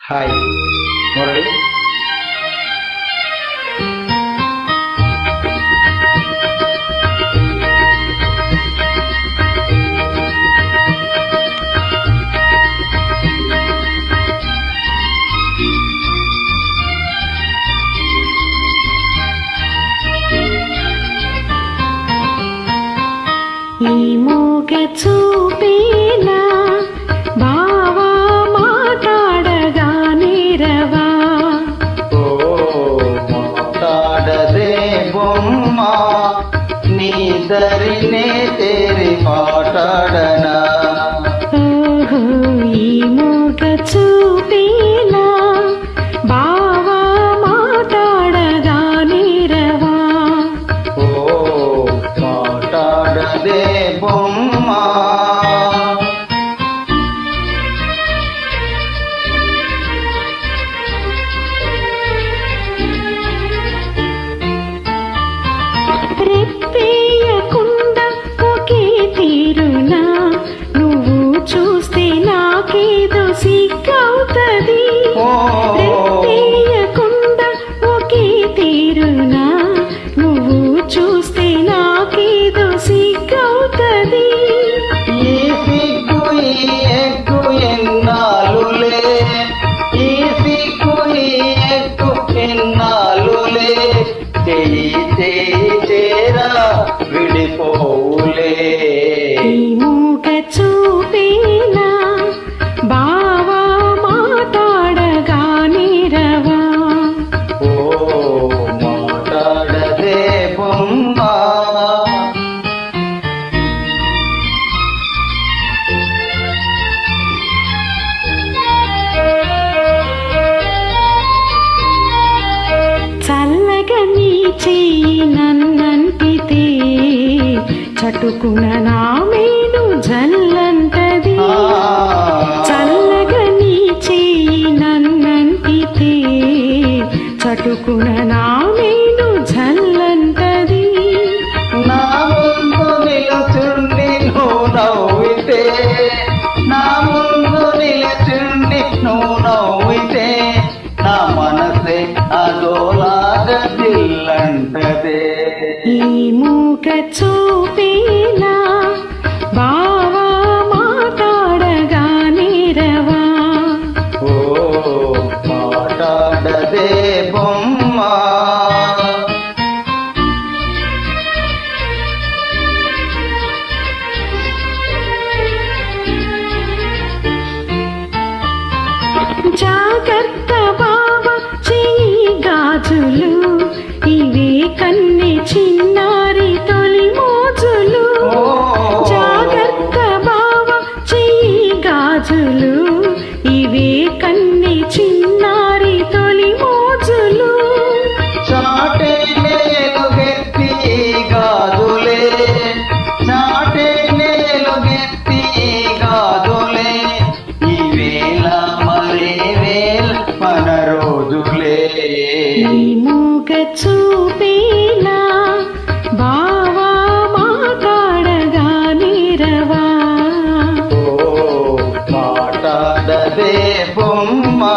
Hi Murali ఈ మూగ చూపేలా బావా మాట్లాడదే నీ దరినే తేరి మాట్లాడనా చటుకున నా మేను జల్లంటది ఆ, చల్లగా నీ చెయ్యి నన్నంటితే చటుకున నా మేను జల్లంటది నా ముందు నిలుచుండి నువ్వు నవ్వితే నా ముందు నిలుచుండి నువ్వు నవ్వితే నా మనసే అదోలాగా దిల్లంటదే ఈ మూగ చూపేనా మాట్లాడదే బొమ్మ. జాగ్రత్త చెయ్యి గాజులు. ఇవే కన్నె చిన్నారి తొలి మోజులు. జాగ్రత్త బావ చెయ్యి గాజులు. பொம்மா